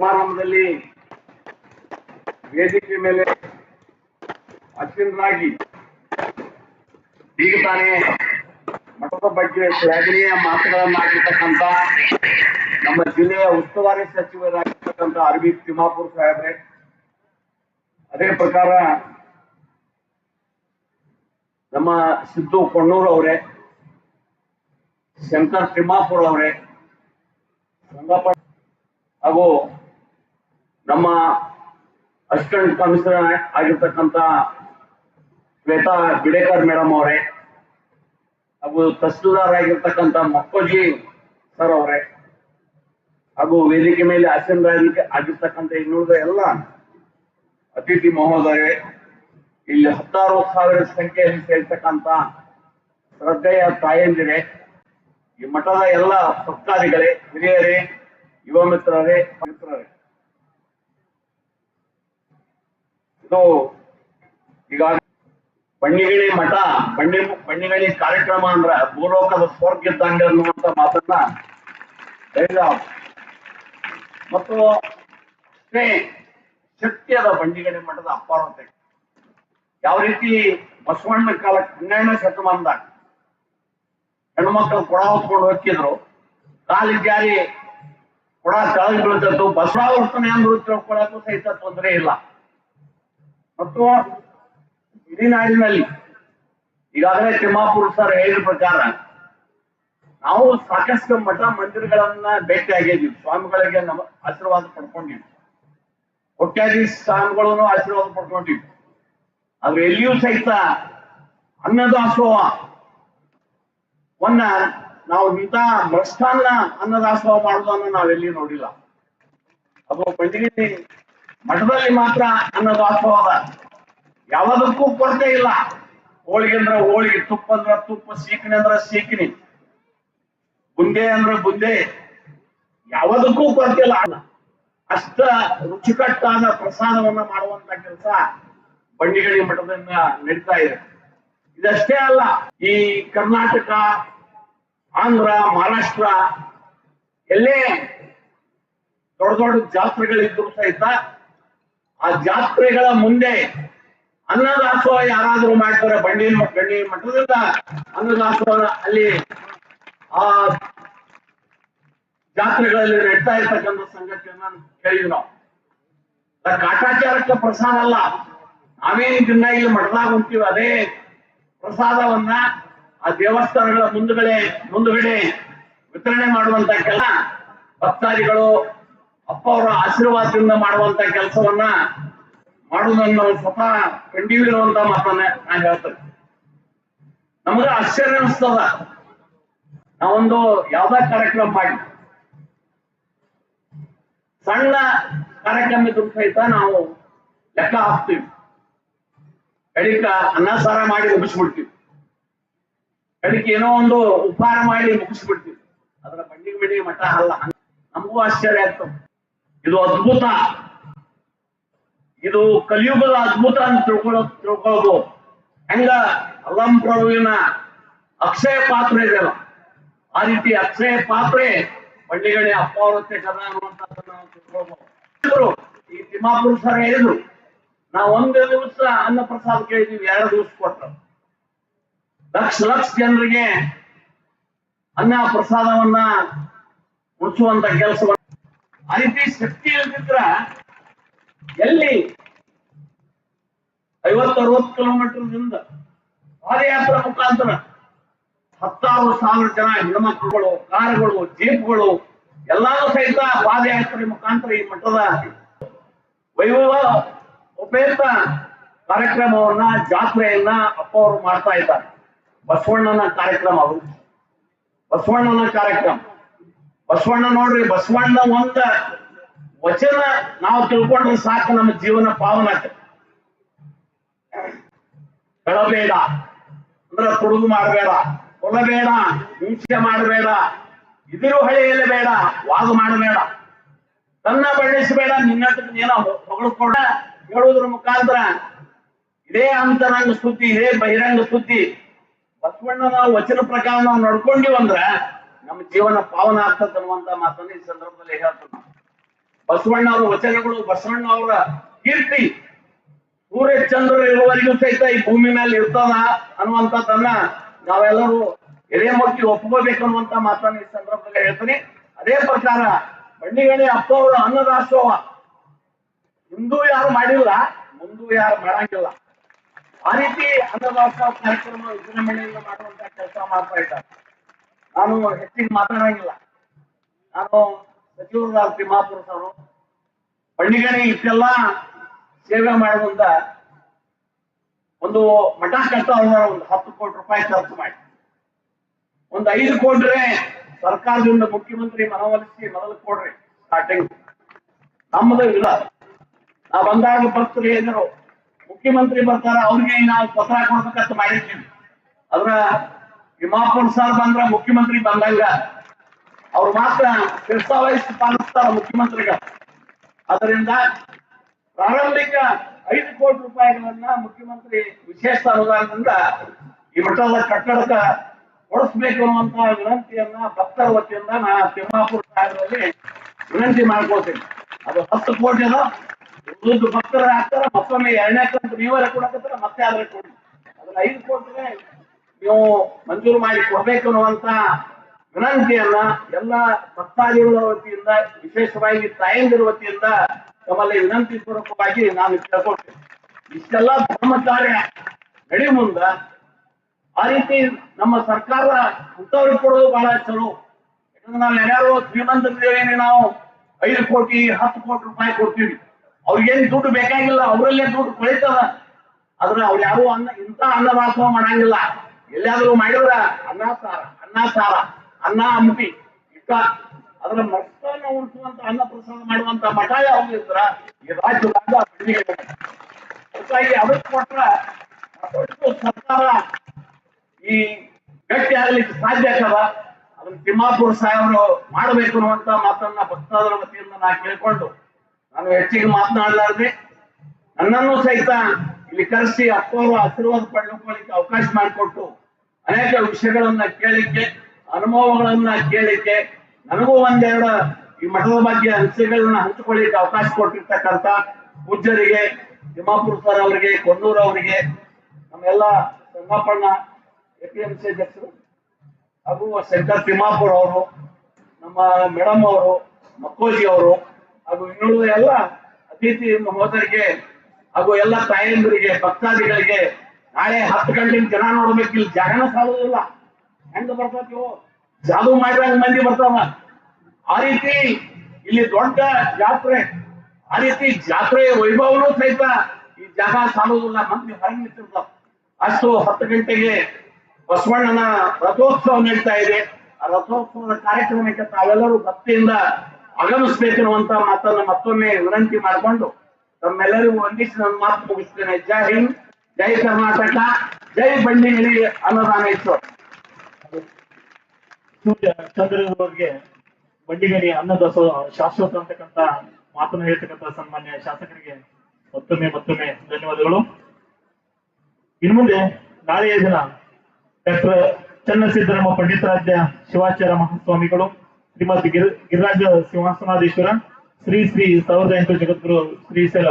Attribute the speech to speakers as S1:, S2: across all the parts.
S1: ಸಮಾರಂಭದಲ್ಲಿ ವೇದಿಕೆ ಮೇಲೆ ಅಶ್ವಿನರಾಗಿ ಈಗ ತಾನೇ ಮಠದ ಬಗ್ಗೆ ಶ್ಲಾಘನೀಯ ಮಾತುಗಳನ್ನಾಗಿರ್ತಕ್ಕಂಥ ನಮ್ಮ ಜಿಲ್ಲೆಯ ಉಸ್ತುವಾರಿ ಸಚಿವರಾಗಿರ್ತಕ್ಕಂಥ ಅರವಿಂದ್ ತಿಮ್ಮಾಪುರ್ ಸಾಹೇಬ್ರೆ, ಅದೇ ಪ್ರಕಾರ ನಮ್ಮ ಸಿದ್ದು ಕೊಣ್ಣೂರ್ ಅವರೇ, ಶಂಕರ್ ತಿಮ್ಮಾಪುರ್ ಅವರೇ ಹಾಗೂ ನಮ್ಮ ಅಸಿಸ್ಟೆಂಟ್ ಕಮಿಷನರ್ ಆಗಿರ್ತಕ್ಕಂಥ ಶ್ವೇತಾ ಬಿಡೇಕರ್ ಮೇಡಮ್ ಅವರೇ, ಹಾಗೂ ತಹಸೀಲ್ದಾರ್ ಆಗಿರ್ತಕ್ಕಂಥ ಮಕ್ಕೋಜಿ ಸರ್ ಅವರೇ, ಹಾಗೂ ವೇದಿಕೆ ಮೇಲೆ ಆಸೀನರಾಗಿ ಆಗಿರ್ತಕ್ಕಂಥ ಇನ್ನುಳಿದ ಎಲ್ಲ ಅತಿಥಿ ಮಹೋದಯ ಇಲ್ಲಿ ಹತ್ತಾರು ಸಾವಿರ ಸಂಖ್ಯೆಯಲ್ಲಿ ಸೇರ್ತಕ್ಕಂಥ ಶ್ರದ್ಧೆಯ ತಾಯಂದಿರೆ, ಈ ಮಠದ ಎಲ್ಲ ಸರ್ಕಾರಿಗಳೇ ಹಿರಿಯರೇ, ಯುವ ಮಿತ್ರರೇ ಮಿತ್ರರೇ ಇದು ಈಗ ಬಣ್ಣಿಗಿಳಿ ಮಠ ಬಣ್ಣಿ ಬಣ್ಣಿಗಿಳಿ ಕಾರ್ಯಕ್ರಮ ಅಂದ್ರ ಭೂಲೋಕದ ಸ್ವರ್ಗ ಇದ್ದಂಗೆ ಅನ್ನುವಂತ ಮಾತನ್ನ ಮತ್ತು ಅಷ್ಟೇ ಶಕ್ತಿಯಾದ ಬಂಡಿಗಣಿ ಮಠದ ಅಪಾರತೆ ಯಾವ ರೀತಿ ಬಸವಣ್ಣ ಕಾಲ ಹನ್ನೆರಡನೇ ಶತಮಾನದಾಗ ಹೆಣ್ಮಕ್ಳು ಕೊಡ ಹೊತ್ಕೊಂಡು ಹೋಗ್ತಿದ್ರು, ಕಾಲಿ ಜಾರಿ ಕೊಡ ಕೆಳಗೆ ಬೀಳ್ತಿತ್ತು ಬಸವಾವರ್ತನೆ ಅಂದ್ರು ತಿಳ್ಕೊಳಕ್ಕೂ ಸಹಿತ ತೊಂದರೆ ಇಲ್ಲ. ಮತ್ತು ಇಡೀ ನಾಡಿನಲ್ಲಿ ಈಗಾಗಲೇ ತಿಮ್ಮಾಪುರ ಸರ್ ಹೇಳಿದ ಪ್ರಕಾರ ನಾವು ಸಾಕಷ್ಟು ಮಠ ಮಂದಿರಗಳನ್ನ ಭೇಟಿ ಆಗಿದ್ದೀವಿ. ಸ್ವಾಮಿಗಳಿಗೆ ನಮ್ಮ ಆಶೀರ್ವಾದ ಪಡ್ಕೊಂಡಿವಿ ಒಟ್ಟಾಗಿ ಸ್ವಾಮಿಗಳನ್ನು ಆಶೀರ್ವಾದ ಪಡ್ಕೊಂಡಿವಿ ಆದ್ರೆ ಎಲ್ಲಿಯೂ ಸಹಿತ ಅನ್ನದಾಸೋಹ ವನ್ನ ನಾವು ಇಂಥ ಭ್ರಷ್ಟಾನ್ನ ಅನ್ನದಾಸೋಹ ಮಾಡೋದನ್ನ ನಾವೆಲ್ಲಿ ನೋಡಿಲ್ಲ. ಅದು ಬಂಡಿಗೆ ಮಠದಲ್ಲಿ ಮಾತ್ರ ಅನ್ನದಾಸೋಹದ ಯಾವುದಕ್ಕೂ ಕೊರತೆ ಇಲ್ಲ. ಹೋಳಿಗೆ ಅಂದ್ರೆ ಹೋಳಿಗೆ, ತುಪ್ಪ ಅಂದ್ರೆ ತುಪ್ಪ ಸೀಕಣಿ ಅಂದ್ರೆ ಸೀಕಣಿ ಬುಂದೆ ಅಂದ್ರೆ ಬುಂದೆ. ಯಾವುದಕ್ಕೂ ಕೊರತೆ ಇಲ್ಲ. ಅಷ್ಟ ರುಚಿಕಟ್ಟಾದ ಪ್ರಸಾದವನ್ನ ಮಾಡುವಂತ ಕೆಲಸ ಬಂಡಿಗಳಿ ಮಠದಿಂದ ನಡೀತಾ ಇದೆ. ಇದಷ್ಟೇ ಅಲ್ಲ, ಈ ಕರ್ನಾಟಕ, ಆಂಧ್ರ, ಮಹಾರಾಷ್ಟ್ರ, ಎಲ್ಲೇ ದೊಡ್ಡ ದೊಡ್ಡ ಜಾತ್ರೆಗಳಿದ್ರು ಸಹಿತ ಆ ಜಾತ್ರೆಗಳ ಮುಂದೆ ಅನ್ನದಾಸೋಹ ಯಾರಾದ್ರೂ ಮಾಡ್ತಾರೆ, ಬಂಡಿ ಬಂಡಿ ಮಠದಿಂದ ಅನ್ನದಾಸೋಹ ಅಲ್ಲಿ ಆ ಜಾತ್ರೆಗಳಲ್ಲಿ ನಡೀತಾ ಇರ್ತಕ್ಕಂಥ ಸಂಗತಿಯನ್ನ ಕೇಳಿದ್ವಿ ನಾವು. ಕಾಟಾಚಾರಕ್ಕೆ ಪ್ರಸಾದ ಅಲ್ಲ. ನಾವೇನು ದಿನ ಇಲ್ಲಿ ಮಠದಾಗ ಹೊಂತೀವಿ ಅದೇ ಪ್ರಸಾದವನ್ನ ಆ ದೇವಸ್ಥಾನಗಳ ಮುಂದುಗಡೆ ಮುಂದುಗಡೆ ವಿತರಣೆ ಮಾಡುವಂತ ಕೆಲ ಭಕ್ತಾದಿಗಳು ಅಪ್ಪ ಅವರ ಆಶೀರ್ವಾದದಿಂದ ಮಾಡುವಂತ ಕೆಲಸವನ್ನ ಮಾಡುವುದನ್ನು ನಾವು ಸ್ವತಃ ಕಂಡಿವಿರುವಂತ ಮಾತನ್ನ ನಾನು ಹೇಳ್ತೇನೆ. ನಮಗ ಆಶ್ಚರ್ಯ ಅನಿಸ್ತದ. ನಾವೊಂದು ಯಾವ್ದೇ ಕಾರ್ಯಕ್ರಮ ಮಾಡಿ. ಸಣ್ಣ ಕಾರ್ಯಕ್ರಮ ಸಹಿತ ನಾವು ಲೆಕ್ಕ ಹಾಕ್ತೀವಿ. ಕಡಿಕ ಅನ್ನ ಸಾರ ಮಾಡಿ ಮುಗಿಸ್ಬಿಡ್ತೀವಿ. ಕಡಿಕೆ ಏನೋ ಒಂದು ಉಪಹಾರ ಮಾಡಿ ಮುಗಿಸ್ಬಿಡ್ತೀವಿ. ಅದರ ಬಂಡಿ ಬಿಡಿ ಮಠ ಅಲ್ಲ. ನಮಗೂ ಆಶ್ಚರ್ಯ ಆಗ್ತದೆ. ಇದು ಅದ್ಭುತ. ಇದು ಕಲಿಯುಗದ ಅದ್ಭುತ ಅಂತ ತಿಳ್ಕೊಳ್ಳೋ ತಿಳ್ಕೊಳ್ಳೋದು ಹೆಂಗ? ಅಲ್ಲಂ ಪ್ರಭುವಿನ ಅಕ್ಷಯ ಪಾತ್ರೆ ಇದೆಯಲ್ಲ ಆ ರೀತಿ ಅಕ್ಷಯ ಪಾತ್ರೆ ಬಂಡಿಗಣಿ ಅಪ್ಪಾವರತೆ ಕದ ಅನ್ನುವಂಥದ್ದನ್ನ ನಾವು ಈ ತಿಮ್ಮಾಪುರ ಸರ್ ಹೇಳಿದ್ರು, ನಾವು ಒಂದು ದಿವಸ ಅನ್ನ ಪ್ರಸಾದ ಕೇಳಿದೀವಿ, ಎರಡು ದಿವಸ ಕೊಟ್ಟರು ಲಕ್ಷ ಲಕ್ಷ ಜನರಿಗೆ ಅನ್ನ ಪ್ರಸಾದವನ್ನ ಉಳಿಸುವಂತ ಕೆಲಸವನ್ನ ಆ ಶಕ್ತಿ ಇಲ್ದಿದ್ರ ಎಲ್ಲಿ ಐವತ್ತರವತ್ತು ಕಿಲೋಮೀಟರ್ ಕಿಲೋಮೀಟರ್ದಿಂದ ಪಾದಯಾತ್ರೆ ಮುಖಾಂತರ ಹತ್ತಾರು ಸಾವಿರ ಜನ ಹೆಣ್ಮಕ್ಳುಗಳು, ಕಾರುಗಳು, ಜೀಪ್ಗಳು ಎಲ್ಲಾನು ಸಹಿತ ಪಾದಯಾತ್ರೆ ಮುಖಾಂತರ ಈ ಮಠದ ವೈಭವ ಉಪಯುಕ್ತ ಕಾರ್ಯಕ್ರಮವನ್ನ, ಜಾತ್ರೆಯನ್ನ ಅಪ್ಪ ಅವರು ಮಾಡ್ತಾ ಇದ್ದಾರೆ. ಬಸವಣ್ಣನ ಕಾರ್ಯಕ್ರಮ ಅವರು ಬಸವಣ್ಣನ ಕಾರ್ಯಕ್ರಮ. ಬಸವಣ್ಣ ನೋಡ್ರಿ, ಬಸವಣ್ಣ ಒಂದ ವಚನ ನಾವು ತಿಳ್ಕೊಂಡ್ರೆ ಸಾಕು ನಮ್ಮ ಜೀವನ ಪಾವನ ಬೆಳಬೇಡ ಅಂದ್ರ ತುಡುಗು ಮಾಡಬೇಡ, ಕೊಲ್ಲಬೇಡ, ಹಿಂಸೆ ಮಾಡಬೇಡ, ಇದಿರು ಹಳೆಯಲ್ಲಿ ಬೇಡ, ವಾದ ಮಾಡಬೇಡ. ತನ್ನ ಬಳ್ಳಿಸಬೇಡ ನಿನ್ನ ಹೊಗಳ್ಕೊಡ ಹೇಳುವುದ್ರ ಮುಖಾಂತರ ಇದೇ ಅಂತರಂಗ ಸುದ್ದಿ, ಇದೇ ಬಹಿರಂಗ ಸ್ತುತಿ ಬಸವಣ್ಣನ ವಚನ ಪ್ರಕಾರ ನಾವು ನಡ್ಕೊಂಡಿವಂದ್ರ ನಮ್ಮ ಜೀವನ ಪಾವನ ಆಗ್ತದೆ ಅನ್ನುವಂತ ಮಾತನ್ನ ಈ ಸಂದರ್ಭದಲ್ಲಿ ಹೇಳ್ತೀನಿ. ಬಸವಣ್ಣ ಅವರ ವಚನಗಳು ಬಸವಣ್ಣ ಅವರ ಕೀರ್ತಿ. ಸೂರ್ಯ ಚಂದ್ರ ಇರುವವರೆಗೂ ಸಹಿತ ಈ ಭೂಮಿ ಮೇಲೆ ಇರ್ತದ ಅನ್ನುವಂಥದ್ದನ್ನ ನಾವೆಲ್ಲರೂ ಮಕ್ಕಿ ಒಪ್ಕೋಬೇಕು ಅನ್ನುವಂತ ಮಾತನ್ನ ಈ ಸಂದರ್ಭದಲ್ಲಿ ಹೇಳ್ತೀನಿ. ಅದೇ ಪ್ರಕಾರ ಬಂಡಿಗಣಿ ಅಪ್ಪ ಅವರ ಅನ್ನದಾಸೋಹ. ಹಿಂದೂ ಯಾರು ಮಾಡಿಲ್ಲ, ಮುಂದೂ ಯಾರು ಮಾಡಂಗಿಲ್ಲ. ಆ ರೀತಿ ಅನ್ನದಾಸೋಹ ಕಾರ್ಯಕ್ರಮ ವಿಜೃಂಭಣೆಯಿಂದ ಮಾಡುವಂತ ಕೆಲಸ ಮಾಡ್ತಾ ಇದ್ದಾರೆ. ನಾನು ಹೆಚ್ಚಿಗೆ ಮಾತಾಡಂಗಿಲ್ಲ ನಾನು ಸಚಿವರಾದ ತಿಮ್ಮಾಪುರ ಅವರು ಬಂಡಿಗಣಿ ಇಷ್ಟೆಲ್ಲ ಸೇವೆ ಮಾಡುವಂತ ಒಂದು ಮಠ ಕಟ್ಟ ಒಂದು ಹತ್ತು ಕೋಟಿ ರೂಪಾಯಿ ಖರ್ಚು ಮಾಡಿ. ಒಂದು ಐದು ಕೊಟ್ರೆ ಸರ್ಕಾರದಿಂದ ಮುಖ್ಯಮಂತ್ರಿ ಮನವೊಲಿಸಿ ಮೊದಲು ಕೊಡ್ರಿ ಸ್ಟಾರ್ಟಿಂಗ್ ನಮ್ಮದು ಇಲ್ಲ. ನಾ ಬಂದಾಗ ಭಕ್ತರು ಏನಾರು ಮುಖ್ಯಮಂತ್ರಿ ಬರ್ತಾರ, ಅವ್ರಿಗೆ ನಾವು ಪತ್ರ ಕೊಡ್ಬೇಕಂತ ಮಾಡಿದ್ದೀನಿ. ಅದ್ರ ತಿಮ್ಮಾಪುರ ಸರ್ ಬಂದ್ರ ಮುಖ್ಯಮಂತ್ರಿ ಬಂದಂಗ, ಅವ್ರು ಮಾತ್ರ ಶಿರ್ಸಾವಹಿಸಿ ಪಾಲಿಸ್ತಾರ ಮುಖ್ಯಮಂತ್ರಿಗ. ಅದರಿಂದ ಪ್ರಾರಂಭಿಕ ಐದು ಕೋಟಿ ರೂಪಾಯಿಗಳನ್ನ ಮುಖ್ಯಮಂತ್ರಿ ವಿಶೇಷ ಅನುದಾನದಿಂದ ಈ ಮಠದ ಕಟ್ಟಡಕ ಕೊಡಿಸ್ಬೇಕು ಅನ್ನುವಂತ ವಿನಂತಿಯನ್ನ ಭಕ್ತರ ವತಿಯಿಂದ ನಾ ತಿಮ್ಮಾಪುರ ಸಾಹೇಬರಲ್ಲಿ ವಿನಂತಿ ಮಾಡ್ಕೊಳ್ತೀನಿ. ಅದು ಹತ್ತು ಕೋಟಿ ಅದ. ಭಕ್ತರ ಹಾಕ್ತಾರ ಮತ್ತೊಮ್ಮೆ ಎರಡನೇ ಕಂತು ನೀವೇ ಕೊಡಕತ್ತಾರ, ಮತ್ತೆ ಆದ್ರೆ ಕೊಡಿ. ಅದನ್ನ ಐದು ಕೋಟಿಗೆ ನೀವು ಮಂಜೂರು ಮಾಡಿ ಕೊಡ್ಬೇಕು ಅನ್ನುವಂತ ವಿನಂತಿಯನ್ನ ಎಲ್ಲ ಭಕ್ತಾದಿಗಳ ವತಿಯಿಂದ, ವಿಶೇಷವಾಗಿ ತಾಯಂದಿರ ವತಿಯಿಂದ ತಮ್ಮಲ್ಲಿ ವಿನಂತಿ ಪೂರ್ವಕವಾಗಿ ನಾನು ಕೇಳ್ಕೊಳ್ತೇನೆ. ಇಷ್ಟೆಲ್ಲ ಧರ್ಮ ಕಾರ್ಯ ನಡಿ ಮುಂದ, ಆ ರೀತಿ ನಮ್ಮ ಸರ್ಕಾರ ಅಂತವ್ರಿಗೆ ಕೊಡೋದು ಬಹಳ ಚಲೋ. ಯಾಕಂದ್ರೆ ನಾವು ಯಾರ್ಯಾರು ಶ್ರೀಮಂತರಿದ್ದೇವೆ ನಾವು ಐದು ಕೋಟಿ, ಹತ್ತು ಕೋಟಿ ರೂಪಾಯಿ ಕೊಡ್ತೀವಿ. ಅವ್ರಿಗೇನ್ ದುಡ್ಡು ಬೇಕಾಗಿಲ್ಲ, ಅವರಲ್ಲೇ ದುಡ್ಡು ಕೊಳಿತದ ಆದ್ರೆ ಅವ್ರು ಯಾರು ಅನ್ನ ಇಂಥ ಅನ್ನದಾಸೋಹ ಮಾಡಂಗಿಲ್ಲ. ಎಲ್ಲಿಯಾದ್ರೂ ಮಾಡಿದ್ರ ಅನ್ನ ಸಾರ ಅನ್ನ ಸಾರ ಅನ್ನ ಹಂಪಿ ಇಷ್ಟ ಅದರ ಮಕ್ಕಳನ್ನ ಉಳಿಸುವಂತ ಅನ್ನ ಪ್ರಸಾದ ಮಾಡುವಂತ ಮಠ ಯಾವ್ದು ಇದ್ರ ಈ ರಾಜ್ಯದಾಗ ಅದಕ್ಕೆ ಕೊಟ್ರ ಸರ್ಕಾರ ಈ ಗಟ್ಟಿ ಆಗ್ಲಿಕ್ಕೆ ಸಾಧ್ಯ ಆಗ್ತದ? ಅದನ್ನ ತಿಮ್ಮಾಪುರ ಸಾಹೇಬರು ಮಾಡಬೇಕು ಅನ್ನುವಂತ ಮಾತನ್ನ ಭಕ್ತಾದರ ವತಿಯಿಂದ ನಾ ಕೇಳ್ಕೊಂಡು ನಾನು ಹೆಚ್ಚಿಗೆ ಮಾತನಾಡಲಾರ್ದೆ ನನ್ನನ್ನು ಸಹಿತ ಇಲ್ಲಿ ಕರೆಸಿ ಅಪ್ಪವರು ಆಶೀರ್ವಾದ ಪಡ್ಕೊಳ್ಳಿಕ್ಕೆ ಅವಕಾಶ ಮಾಡಿಕೊಟ್ಟು ಅನೇಕ ವಿಷಯಗಳನ್ನ ಕೇಳಿಕ್ಕೆ, ಅನುಭವಗಳನ್ನ ಕೇಳಿಕ್ಕೆ, ನನಗೂ ಒಂದೆರಡು ಈ ಮಠದ ಬಗ್ಗೆ ಅಂಶಗಳನ್ನ ಹಂಚಿಕೊಳ್ಳಿಕ್ಕೆ ಅವಕಾಶ ಕೊಟ್ಟಿರ್ತಕ್ಕಂಥ ಪೂಜ್ಯರಿಗೆ ತಿಮ್ಮಾಪುರ ಸರ್ ಅವರಿಗೆ ಕೊಣ್ಣೂರ್ ಅವರಿಗೆ ನಮ್ಮೆಲ್ಲ ಸಂಗಪ್ಪಣ್ಣ ಎ ಪಿ ಎಂ ಸಿ ಅಧ್ಯಕ್ಷರು, ಹಾಗೂ ಶಂಕರ್ ತಿಮ್ಮಾಪುರ್ ಅವರು, ನಮ್ಮ ಮೇಡಮ್ ಅವರು, ಮಕ್ಕೋಜಿ ಅವರು, ಹಾಗೂ ಇನ್ನುಳಿದ ಎಲ್ಲ ಅತಿಥಿ ಮಹೋದರಿಗೆ ಹಾಗೂ ಎಲ್ಲ ತಾಯಂದಿರಿಗೆ, ಭಕ್ತಾದಿಗಳಿಗೆ ನಾಳೆ ಹತ್ತು ಗಂಟೆಗೆ ಜನ ನೋಡ್ಬೇಕು. ಇಲ್ಲಿ ಜಾಗನ ಸಾಲೋದಿಲ್ಲ ಹೆಂಗ ಬರ್ತೈತಿ ಜಾದು ಮಾಡಿದಂಗ ಮಂದಿ ಬರ್ತಾವ? ಆ ರೀತಿ ಇಲ್ಲಿ ದೊಡ್ಡ ಜಾತ್ರೆ, ಆ ರೀತಿ ಜಾತ್ರೆಯ ವೈಭವನೂ ಸಹಿತ ಈ ಜಾಗ ಸಾಲೋದಿಲ್ಲ ಮಂದಿ ಹೊರಗೆ ನಿಂತಿರ್ತಾವ. ಅಷ್ಟು ಹತ್ತು ಗಂಟೆಗೆ ಬಸವಣ್ಣನ ರಥೋತ್ಸವ ನಡೀತಾ ಇದೆ. ಆ ರಥೋತ್ಸವದ ಕಾರ್ಯಕ್ರಮಕ್ಕೆ ತಾವೆಲ್ಲರೂ ಭಕ್ತಿಯಿಂದ ಆಗಮಿಸ್ಬೇಕಿರುವಂತ ಮಾತನ್ನ ಮತ್ತೊಮ್ಮೆ ವಿನಂತಿ ಮಾಡಿಕೊಂಡು ತಮ್ಮೆಲ್ಲರಿಗೂ ಒಂದಿಷ್ಟು ನನ್ನ ಮಾತು ಮುಗಿಸ್ತೇನೆ. ಜೈ ಹಿಂದ್, ಜೈ ಕರ್ನಾಟಕ, ಜೈ ಬಂಡಿಗಿರಿ ಇತ್ತು.
S2: ಸೂರ್ಯ ಚಂದ್ರನವರಿಗೆ ಬಂಡಿಗೇರಿ ಅನ್ನದಾಸೋ ಶಾಶ್ವತ ಅಂತಕ್ಕಂತ ಮಾತನ್ನು ಹೇಳ್ತಕ್ಕಂತ ಸನ್ಮಾನ್ಯ ಶಾಸಕರಿಗೆ ಮತ್ತೊಮ್ಮೆ ಮತ್ತೊಮ್ಮೆ ಧನ್ಯವಾದಗಳು. ಇನ್ನು ಮುಂದೆ ನಾಳೆಯ ದಿನ ಡಾಕ್ಟರ್ ಚನ್ನಸಿದ್ದರಾಮ ಪಂಡಿತಾರಾಧ್ಯ ಶಿವಾಚಾರ್ಯ ಮಹಾಸ್ವಾಮಿಗಳು ಶ್ರೀಮತಿ ಗಿರ್ ಗಿರಿರಾಜ ಸಿಂಹಾಸನಾಧೀಶ್ವರ ಶ್ರೀ ಶ್ರೀ ಸಾವಿರದ ಎಂಟು ಜಗದ್ಗುರು ಶ್ರೀಶೈಲ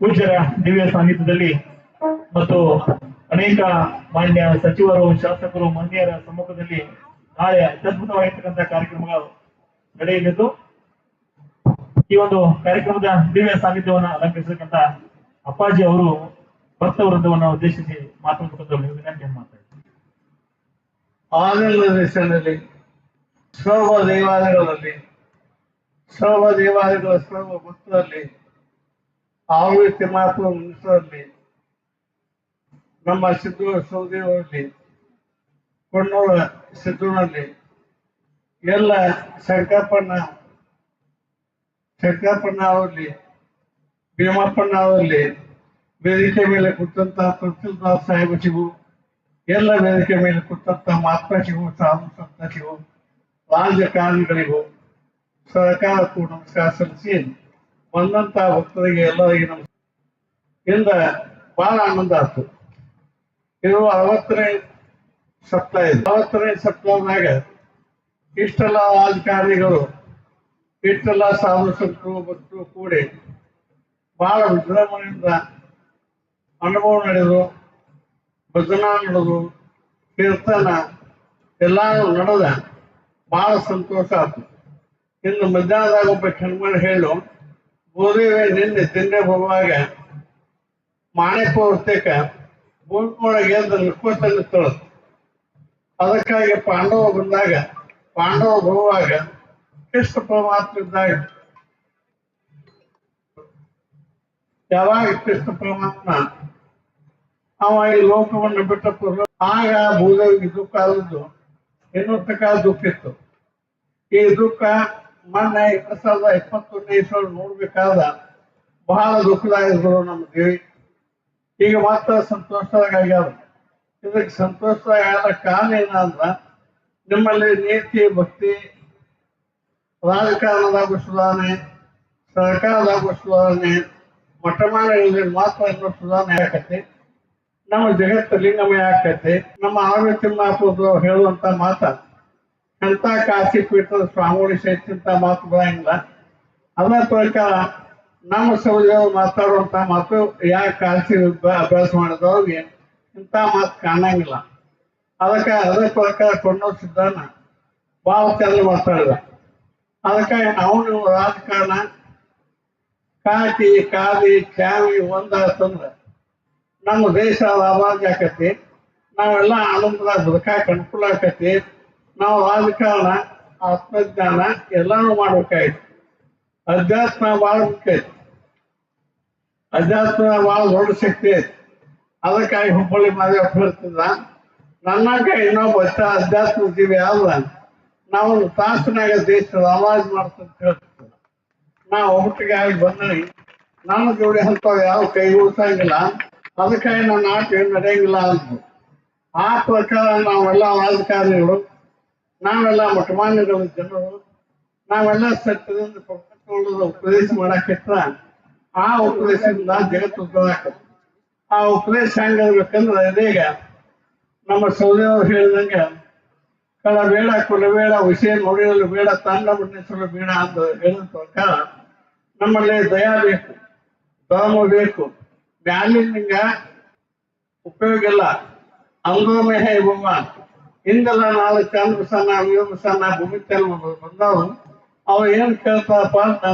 S2: ಪೂಜ್ಯರ ದಿವ್ಯ ಸಾನ್ನಿಧ್ಯದಲ್ಲಿ ಮತ್ತು ಅನೇಕ ಮಾನ್ಯ ಸಚಿವರು, ಶಾಸಕರು, ಮಾನ್ಯರ ಸಮ್ಮುಖದಲ್ಲಿ ನಾಳೆ ಅತ್ಯದ್ಭುತವಾಗಿರ್ತಕ್ಕಂಥ ಕಾರ್ಯಕ್ರಮಗಳು ನಡೆಯಲಿದ್ದು, ಈ ಒಂದು ಕಾರ್ಯಕ್ರಮದ ದಿವ್ಯ ಸಾನ್ನಿಧ್ಯವನ್ನು ಅಲಂಕರಿಸತಕ್ಕಂಥ ಅಪ್ಪಾಜಿ ಅವರು ಭಕ್ತ ವೃಂದವನ್ನು ಉದ್ದೇಶಿಸಿ ಮಾತನಾಡುವಂತ ವಿನಂತಿಯನ್ನು ಮಾಡ್ತಾರೆ
S3: ಆನಂದ ದೇವಾಲಯಗಳಲ್ಲಿ ಸರ್ವ ದೇವಾಲಯಗಳ ಸರ್ವ ಭಕ್ತರಲ್ಲಿ ಆವೃತ್ತಿ ಮಾತ್ರ ಮಿಶ್ರಲ್ಲಿ ನಮ್ಮ ಸಿದ್ದು ಸೌದೇವರಲ್ಲಿ, ಕೊಣ್ಣೂರ ಸಿದ್ದುನಲ್ಲಿ ಎಲ್ಲ ಶಂಕರಪ್ಪಣ್ಣ ಶಂಕರಪ್ಪಣ್ಣ ಅವರಲ್ಲಿ, ಭೀಮಪ್ಪಣ್ಣ ಅವರಲ್ಲಿ, ವೇದಿಕೆ ಮೇಲೆ ಕೂತಂತ ಸಾಹೇಬ ಸಾಹೇಬರಿಗೂ ಎಲ್ಲ ವೇದಿಕೆ ಮೇಲೆ ಕೂತಂತ ಮಹಾತ್ಮರಿಗೂ ಸಾಧು ಸಂತರಿಗೂ ರಾಜಕಾರಣಿಗಳಿಗೂ ಸರ್ಕಾರಕ್ಕೂ ನಮಸ್ಕಾರ ಸಲ್ಲಿಸಿ ಬಂದಂತ ಭಕ್ತರಿಗೆ ಎಲ್ಲರಿಗೆ ನಮಸ್ಕಾರ. ಇಂದ ಬಹಳ ಆನಂದ ಆಯ್ತು. ಇದು ಅರವತ್ತನೇ ಸಪ್ತಾಹ ಇದೆ. ಅರವತ್ತನೇ ಸಪ್ತಾಹದಾಗ ಇಷ್ಟೆಲ್ಲ ರಾಜಕಾರಣಿಗಳು ಇಷ್ಟೆಲ್ಲ ಸಾಧು ಭಕ್ತರು ಕೂಡಿ ಬಹಳ ವಿಜೃಂಭಣೆಯಿಂದ ಅನುಭವ ನಡೆದು, ಭಜನಾ ನಡೆದು, ಕೀರ್ತನ ಎಲ್ಲಾನು ನಡೆದ ಬಹಳ ಸಂತೋಷ ಆಯ್ತು. ಇನ್ನು ಮಧ್ಯಾಹ್ನದಾಗ ಒಬ್ಬ ಹೆಣ್ಮಗಳು ಹೇಳು ಗೋದೇವೆ ನಿನ್ನೆ ತಿಂಡೆ ಬರುವಾಗ ಮಾಣಿಪ ವರ್ತಕ ಭೂಮಿಯೊಳಗೆ ಎದ್ದು ನಿಕ್ಕೋತ ನಿಂತಳು ಅದಕ್ಕಾಗಿ ಪಾಂಡವ ಬಂದಾಗ, ಪಾಂಡವ ಹೋಗುವಾಗ ಕೃಷ್ಣ ಪರಮಾತ್ಮ ಇದ್ದಾಗ, ಯಾವಾಗ ಕೃಷ್ಣ ಪರಮಾತ್ಮ? ಅವ ಈ ಲೋಕವನ್ನು ಬಿಟ್ಟ ಆಗ ಭೂದೇವಿಗೆ ದುಃಖ ಆದದ್ದು, ಇನ್ನೊಂದು ಕಾಲ ದುಃಖ ಇತ್ತು. ಈ ದುಃಖ ಮೊನ್ನೆ ಎರಡ್ ಸಾವಿರದ ಇಪ್ಪತ್ತೊಂದನೇ ಇಸ್ವಲ್ಲಿ ನೋಡ್ಬೇಕಾದ ಬಹಳ ದುಃಖದಾಯಕರು ನಮ್ಮ ದೇವಿ ಈಗ ಮಾತ್ರ ಸಂತೋಷದಾಗ ಆಗ್ಯಾವ ಇದಕ್ಕೆ ಸಂತೋಷದಾಗ ಕಾರಣ ಏನಂದ್ರ, ನಿಮ್ಮಲ್ಲಿ ನೀತಿ, ಭಕ್ತಿ ರಾಜಕಾರಣದಾಗೂ ಸುಧಾರಣೆ ಸರ್ಕಾರದಾಗೂ ಸುಧಾರಣೆ ಮಠಮಾನಗಳಲ್ಲಿ ಮಾತ್ರ ಸುಧಾರಣೆ ಆಕತಿ. ನಮ್ಮ ಜಗತ್ತಲ್ಲಿ ನಮಗೆ ಆಕತಿ. ನಮ್ಮ ಆರೋಗ್ಯ ಮಾತು ಹೇಳುವಂತ ಮಾತ. ಎಂತ ಕಾಸಿ ಪೀಠದ ಸ್ವಾಮಿ ಸಹಿತ ಮಾತು ಬರಂಗಿಲ್ಲ ಅದರ ಪ್ರಕಾರ ನಮ್ಮ ಸೌಜನ್ಯ ಮಾತಾಡುವಂತ ಮಾತು ಯಾವ ಕಾಶಿ ಅಭ್ಯಾಸ ಮಾಡಿದವ್ರಿಗೆ ಇಂಥ ಮಾತು ಕಾಣಂಗಿಲ್ಲ. ಅದಕ್ಕೆ ಅದೇ ಪ್ರಕಾರ ಕೊಂಡು ಸಿದ್ಧಾನ ಭಾಳ ಚಂದ ಮಾತಾಡಿದ. ಅದಕ್ಕೆ ಅವನು ರಾಜಕಾರಣ, ಕಾಟಿ ಕಾದಿ ಚಾವಿ ಒಂದಾತಂದ್ರ ನಮ್ಮ ದೇಶ ಲಾಭ ಆಕತಿ ನಾವೆಲ್ಲ ಆನಂದದಾಗ ಬದುಕಾಕ ಅನುಕೂಲ ಆಕತಿ ನಾವು ರಾಜಕಾರಣ ಆತ್ಮಜ್ಞಾನ ಎಲ್ಲಾನು ಮಾಡ್ಬೇಕಾಯ್ತು. ಅಧ್ಯಾತ್ಮ ಭಾಳ ಮುಖ್ಯ ಐತಿ. ಅಧ್ಯಾತ್ಮ ಭಾಳ ದೊಡ್ಡ ಶಕ್ತಿ ಐತಿ. ಅದಕ್ಕಾಗಿ ಹುಬ್ಬಳ್ಳಿ ಮಾದೇವ ಹೇಳ್ತಿದ್ದ ನನ್ನಾಗ ಇನ್ನೊಬ್ಬ ಅಧ್ಯಾತ್ಮ ಜೀವಿ ಅಲ್ಲ ನಾವು ತಾಸನಾಗ ದೇಶದ ಅವಾಜ್ ಮಾಡ್ತಂತ ಹೇಳ್ತಿದ್ದ ನಾ ಒಟ್ಟಿಗಾಗಿ ಬಂದನಿ, ನನ್ನ ಜೋಡಿ ಅಂತ ಯಾವ ಕೈ ಉಳಿಸಂಗಿಲ್ಲ, ಅದಕ್ಕಾಗಿ ನನ್ನ ಆಟ ನಡೆಯಂಗಿಲ್ಲ ಅಂತ ಆ ಪ್ರಕಾರ ನಾವೆಲ್ಲ ರಾಜಕಾರಣಿಗಳು ನಾವೆಲ್ಲ ಮಠಮಾನ್ಯಗಳ ಜನರು, ನಾವೆಲ್ಲ ಸತ್ಯದಿಂದ ಉಪದೇಶ ಮಾಡಾಕಿತ್ರ ಆ ಉಪದೇಶದಿಂದ ಜಗತ್ತು ಆಕತ್ತೆ. ಆ ಉಪದೇಶ ಹೆಂಗಿರ್ಬೇಕಂದ್ರೆ ಇದೀಗ ನಮ್ಮ ಸೌದೆಯವರು ಹೇಳಿದಂಗೆ, ಕಳ ಬೇಡ, ಕೊಲೆ ಬೇಡ, ವಿಷಯ ನೋಡಿರಲು ಬೇಡ, ತಾಂಡ ಬಣ್ಣಿಸಲು ಬೇಡ ಅಂತ ಹೇಳಿದ ಪ್ರಕಾರ ನಮ್ಮಲ್ಲಿ ದಯ ಬೇಕು, ಧರ್ಮ ಬೇಕು ಮ್ಯಾಲಿನಿಂಗ ಉಪಯೋಗ ಇಲ್ಲ, ಅಂಗೋಮೇಹ ಇವ ಹಿಂದೆಲ್ಲ ನಾಲ್ಕು ಚಂದ್ರ ಸಣ್ಣ ವ್ಯೋಮ ಸಣ್ಣ ಭೂಮಿ ಚಂದ್ರ ಬಂದವು. ಅವ ಏನ್ ಕೇಳ್ತಾರಪ್ಪ? ಅಂತ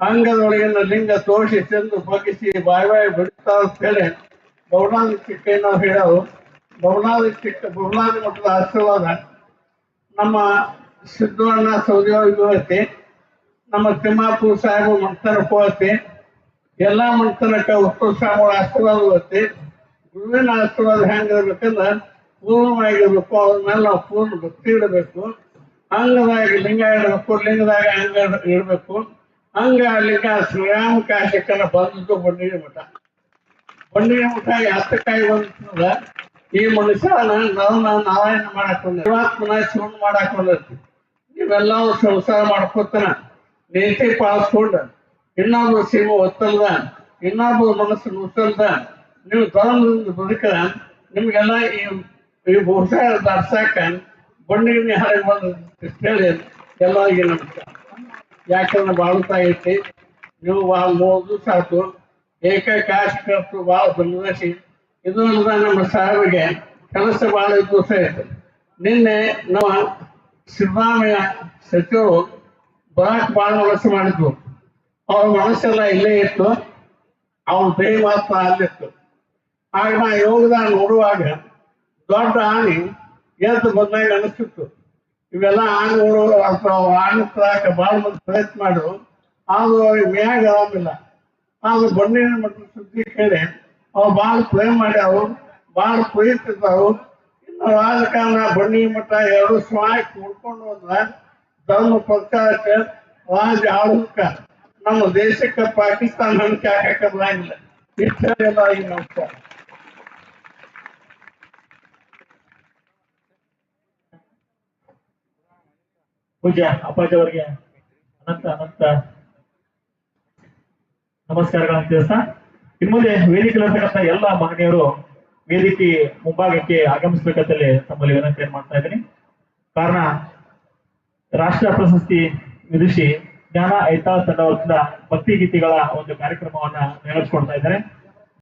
S3: ಅಂಗದೊಳಗಿನ ಲಿಂಗ ತೋರಿಸಿ ಚೆಂದು ಬಗ್ಗಿಸಿ, ಬಾಯಿ ಬಾಯಿ ಬಿಡ್ತಾರ ಅಂತ ಹೇಳಿ ಬೌಡಾದಿ ಚಿಕ್ಕ ನಾವು ಹೇಳೋರು. ಬೌಡಾದಿ ಚಿಕ್ಕ ಬೌಡಾದಿ ಮಠದ ಆಶೀರ್ವಾದ ನಮ್ಮ ಸಿದ್ಧಣ್ಣ ಐತಿ. ನಮ್ಮ ತಿಮ್ಮಾಪುರ ಸಾಹೇಬು ಮಂತ್ರ ಐತಿ ಎಲ್ಲಾ ಮಂತನಕ್ಕ ಉತ್ತರ ಸ್ವಾಮಿಗಳ ಆಶೀರ್ವಾದ ಐತಿ. ಗುರುವಿನ ಆಶೀರ್ವಾದ ಹೆಂಗಿರ್ಬೇಕಂದ್ರ ಪೂರ್ಣವಾಗಿರ್ಬೇಕು ನಾವು ಪೂರ್ಣ ಭಕ್ತಿ ಇಡಬೇಕು ಅಂಗದಾಗಿ ಲಿಂಗ ಇಡಬೇಕು ಲಿಂಗದಾಗ ಅಂಗ ಇಡಬೇಕು. ಅಂಗ ಲಿಂಗ ಶ್ರೀರಾಮ ಕಾಶಕ್ಕನ ಬಂದಿದ್ದು ಬಂಡಿಗೆ ಮಠ. ಬಂಡಿಗೆ ಮಠ ಯಾತಕ್ಕಾಗಿ ಬಂದ ಈ ಮನುಷ್ಯನ ನಾವು ನಾರಾಯಣ ಮಾಡಕ್ ಬಂದ ಜೀವಾತ್ಮನ ಶಿವನ್ ಮಾಡಕ್ ಬಂದಿರ್ತೀವಿ ನೀವೆಲ್ಲ ಸಂಸಾರ ಮಾಡ್ಕೋತಾನ. ನೀತಿ ಪಾಲಿಸ್ಕೊಂಡ. ಇನ್ನೊಬ್ಬ ಸೀಮೆ ಒತ್ತಲ್ದ. ಇನ್ನೊಬ್ಬ ಮನಸ್ಸು ನುಸಲ್ದ ನೀವು ಧರ್ಮದಿಂದ ಬದುಕ ನಿಮ್ಗೆಲ್ಲ ಈ ಈ ಬಹುಶಃ ದರ್ಶಕ ಬಣ್ಣಿಗೆ ಹಾಗೆ ಬಂದ ಹೇಳಿ ಎಲ್ಲರಿಗೆ ನಮಸ್ಕಾರ ಯಾಕಂದ್ರೆ ಬಾಳುತ್ತಾ ಐತಿ ನೀವು ಭಾಳ ಮೂರು ಸಾಕು. ಏಕೈಕ ಆಸ್ಪತ್ರೆ ಬಾಳ ಬಂದಸಿ ಇದು ಅಲ್ಲದ ನಮ್ಮ ಸಾಹೇಬರಿಗೆ ಕೆಲಸ ಭಾಳ ದಿವಸ ಐತೆ ನಿನ್ನೆ ನಮ್ಮ ಸಿದ್ದರಾಮಯ್ಯ ಸಚಿವರು ಬರಾಕ್ ಬಾಳ ಮನಸ್ಸು ಮಾಡಿದ್ರು. ಅವ್ರ ಮನಸ್ಸೆಲ್ಲ ಇಲ್ಲೇ ಇತ್ತು. ಅವ್ರ ಮಾತ್ರ ಅಲ್ಲಿತ್ತು. ಆಗ ನಾ ಯೋಗದಾನ ನೋಡುವಾಗ ದೊಡ್ಡ ಆನೆ ಎದ್ದು ಬಂದಾಗ ಅನಿಸ್ತಿತ್ತು ಇವೆಲ್ಲ ಆನೆಗಳು ಆನೆ ತರಕ ಭಾಳ ಮಂದಿ ಪ್ರಯತ್ನ ಮಾಡು ಆದ್ರೂ ಅವ್ರಿಗೆ ಮ್ಯಾಗ ಆರಾಮಿಲ್ಲ. ಆದ್ರೂ ಬಣ್ಣಿನ ಮಟ್ಟ ಸುದ್ದಿ ಕೇಳಿ ಅವ್ರು ಭಾಳ ಪ್ರೇಮ್ ಮಾಡ್ಯಾವು ಭಾಳ ಪ್ರೀತಿದ್ದಾವು ಇನ್ನು ರಾಜಕಾರಣ, ಬನ್ನಿ ಮಠ ಎರಡು ಸ್ವಾಯಿ ಕೂಡ್ಕೊಂಡು ಹೋದ್ರ ಧರ್ಮ ಪ್ರಚಾರಕ್ಕೆ ರಾಜ ಆಳುಕ. ನಮ್ಮ ದೇಶಕ್ಕೆ ಪಾಕಿಸ್ತಾನ ಹಂಚೆ ಹಾಕಕ್ಕೆ ಬರಂಗಿಲ್ಲ. ಇಷ್ಟೆಲ್ಲ ಈಗ ನಮಸ್ಕಾರ
S2: ಪೂಜ್ಯ ಅಪ್ಪಾಜಿಯವರಿಗೆ ಅನಂತ ಅನಂತ ನಮಸ್ಕಾರಗಳನ್ನು ತಿಳಿಸ್ತಾ ಇನ್ಮುಂದೆ ವೇದಿಕೆಯಲ್ಲಿರ್ತಕ್ಕಂಥ ಎಲ್ಲ ಮಹನೀಯರು ವೇದಿಕೆ ಮುಂಭಾಗಕ್ಕೆ ಆಗಮಿಸಬೇಕಂತಲ್ಲಿ ತಮ್ಮಲ್ಲಿ ವಿನಂತಿಯನ್ನು ಮಾಡ್ತಾ ಇದ್ದೀನಿ. ಕಾರಣ, ರಾಷ್ಟ್ರ ಪ್ರಶಸ್ತಿ ವಿಧಿಸಿ ಜ್ಞಾನ ಐತಾಳ್ ತಂಡ ಭಕ್ತಿ ಗೀತೆಗಳ ಒಂದು ಕಾರ್ಯಕ್ರಮವನ್ನ ನೆರವೇರಿಸಿಕೊಡ್ತಾ ಇದ್ದಾರೆ.